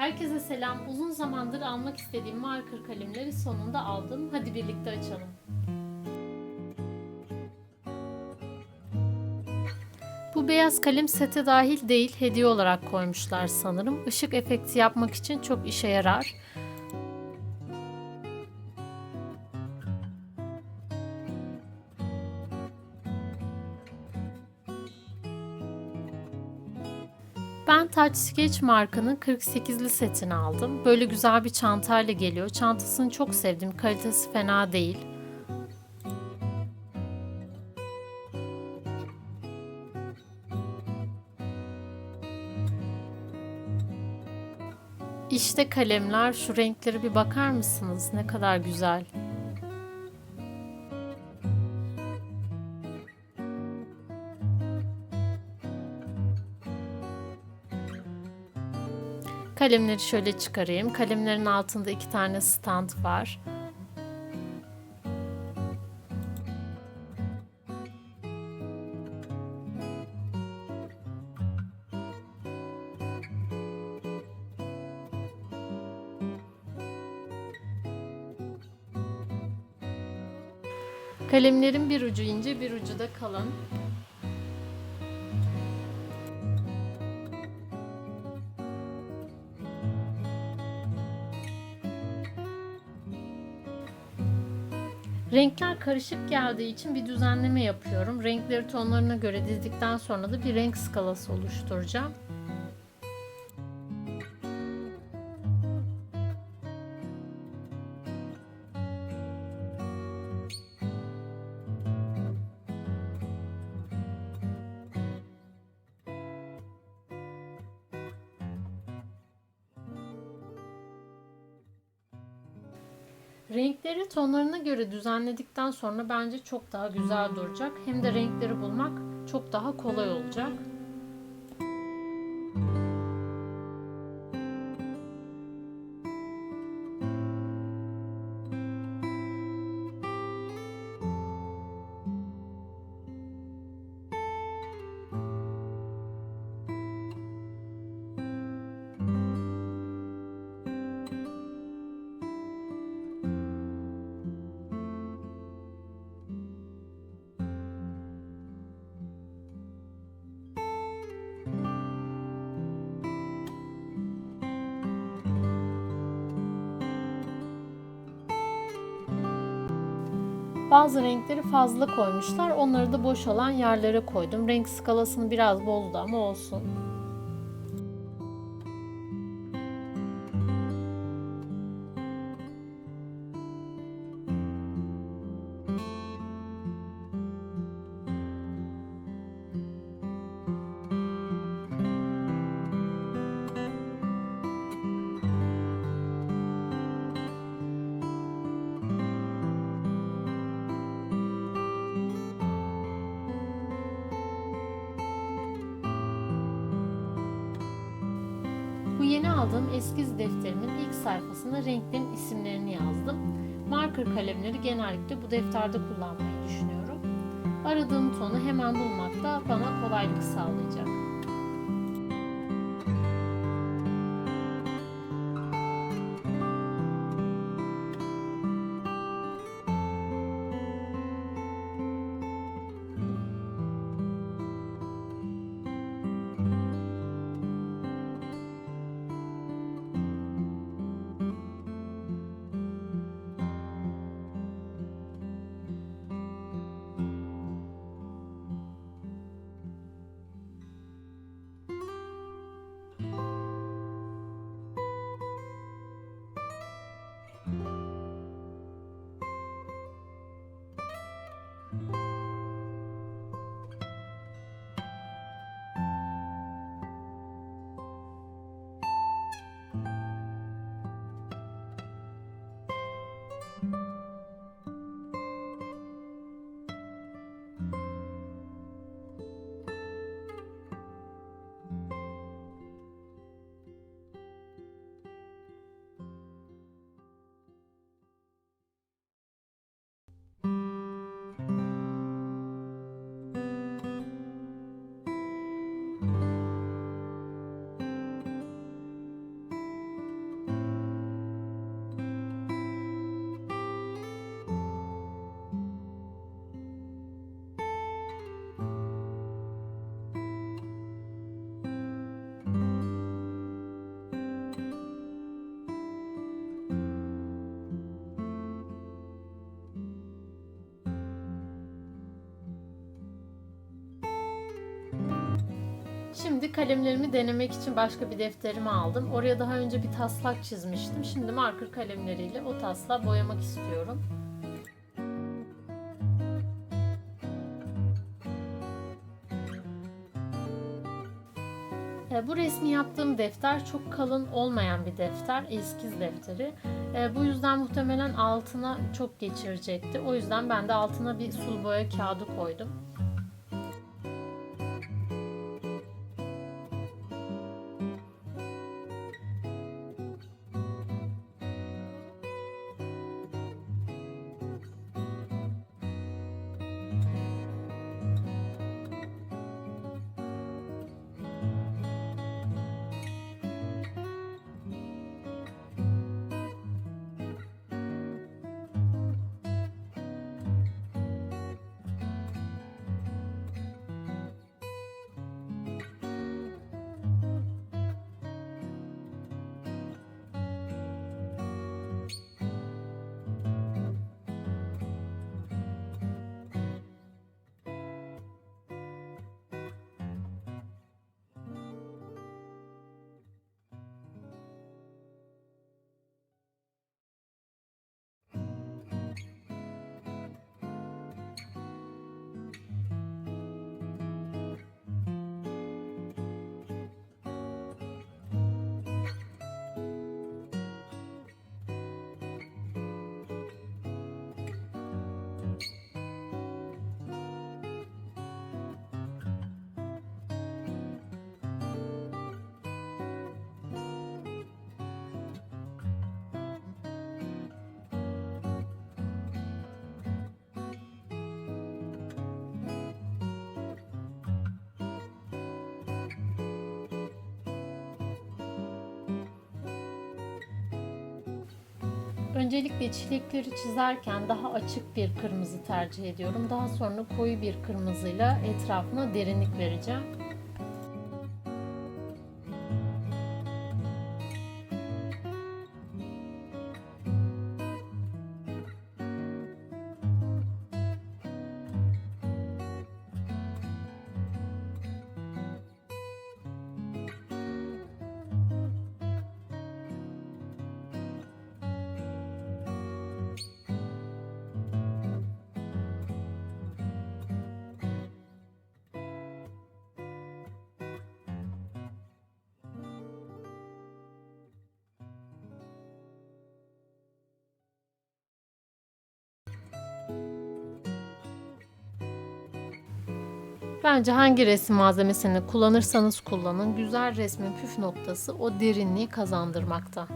Herkese selam. Uzun zamandır almak istediğim marker kalemleri sonunda aldım. Hadi birlikte açalım. Bu beyaz kalem sete dahil değil, hediye olarak koymuşlar sanırım. Işık efekti yapmak için çok işe yarar. Ben Touch Sketch markanın 48'li setini aldım. Böyle güzel bir çantayla geliyor. Çantasını çok sevdim. Kalitesi fena değil. İşte kalemler. Şu renklere bir bakar mısınız? Ne kadar güzel. Kalemleri şöyle çıkarayım. Kalemlerin altında iki tane stand var. Kalemlerin bir ucu ince, bir ucu da kalın. Renkler karışık geldiği için bir düzenleme yapıyorum. Renkleri tonlarına göre dizdikten sonra da bir renk skalası oluşturacağım. Renkleri tonlarına göre düzenledikten sonra bence çok daha güzel duracak. Hem de renkleri bulmak çok daha kolay olacak. Bazı renkleri fazla koymuşlar. Onları da boş olan yerlere koydum. Renk skalasını biraz bozdu ama olsun. Aldığım eskiz defterimin ilk sayfasına renklerin isimlerini yazdım. Marker kalemleri genellikle bu defterde kullanmayı düşünüyorum. Aradığım tonu hemen bulmak da bana kolaylık sağlayacak. Şimdi kalemlerimi denemek için başka bir defterimi aldım. Oraya daha önce bir taslak çizmiştim. Şimdi marker kalemleriyle o taslağı boyamak istiyorum. E, Bu resmi yaptığım defter çok kalın olmayan bir defter, eskiz defteri. E, bu yüzden muhtemelen altına çok geçirecekti. O yüzden ben de altına bir sulu boya kağıdı koydum. Öncelikle çilekleri çizerken daha açık bir kırmızı tercih ediyorum. Daha sonra koyu bir kırmızıyla etrafına derinlik vereceğim. Bence hangi resim malzemesini kullanırsanız kullanın, güzel resmin püf noktası o derinliği kazandırmakta.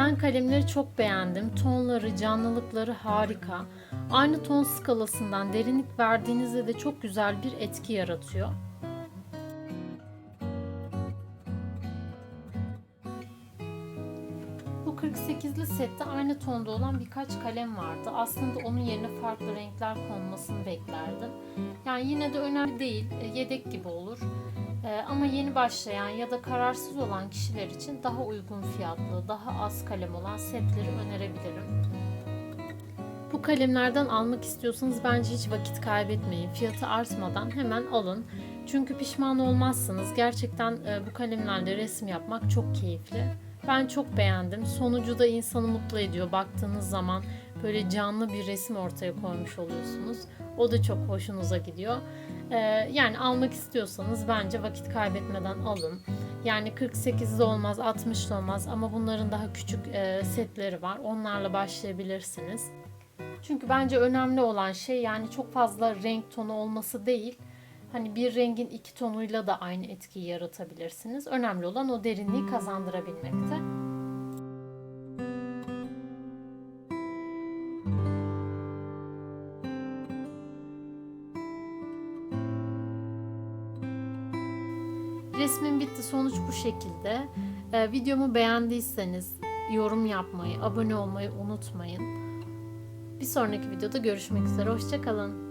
Ben kalemleri çok beğendim. Tonları, canlılıkları harika. Aynı ton skalasından derinlik verdiğinizde de çok güzel bir etki yaratıyor. Bu 48'li sette aynı tonda olan birkaç kalem vardı. Aslında onun yerine farklı renkler konmasını beklerdim. Yani yine de önemli değil, e, yedek gibi olur. E, Ama yeni başlayan ya da kararsız olan kişiler için daha uygun fiyatlı, daha az kalem olan setleri önerebilirim. Bu kalemlerden almak istiyorsanız bence hiç vakit kaybetmeyin. Fiyatı artmadan hemen alın. Çünkü pişman olmazsınız. Gerçekten e, bu kalemlerle resim yapmak çok keyifli. Ben çok beğendim. Sonucu da insanı mutlu ediyor. Baktığınız zaman böyle canlı bir resim ortaya koymuş oluyorsunuz. O da çok hoşunuza gidiyor. Ee, yani almak istiyorsanız bence vakit kaybetmeden alın. Yani 48'de olmaz, 60'da olmaz ama bunların daha küçük e, setleri var. Onlarla başlayabilirsiniz. Çünkü bence önemli olan şey yani çok fazla renk tonu olması değil. Hani bir rengin iki tonuyla da aynı etkiyi yaratabilirsiniz. Önemli olan o derinliği kazandırabilmekte. Resmin bitti. Sonuç bu şekilde. Ee, videomu beğendiyseniz yorum yapmayı, abone olmayı unutmayın. Bir sonraki videoda görüşmek üzere. Hoşçakalın.